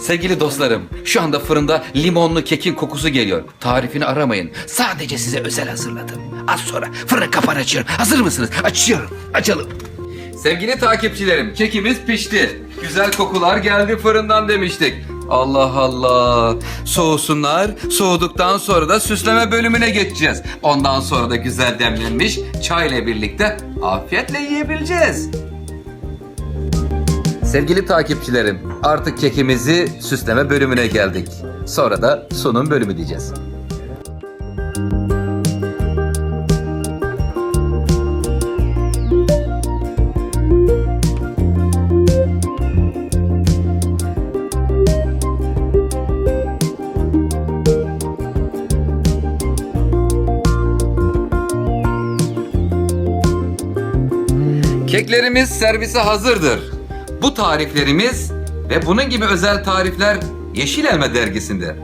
Sevgili dostlarım, şu anda fırında limonlu kekin kokusu geliyor. Tarifini aramayın. Sadece size özel hazırladım. Az sonra fırın kapağını açıyorum. Hazır mısınız? Açıyorum. Açalım. Sevgili takipçilerim, kekimiz pişti. Güzel kokular geldi fırından demiştik. Allah Allah. Soğusunlar. Soğuduktan sonra da süsleme bölümüne geçeceğiz. Ondan sonra da güzel demlenmiş çayla birlikte afiyetle yiyebileceğiz. Sevgili takipçilerim, artık kekimizi süsleme bölümüne geldik. Sonra da sunum bölümü diyeceğiz. Keklerimiz servise hazırdır. Bu tariflerimiz ve bunun gibi özel tarifler Yeşil Elma dergisinde.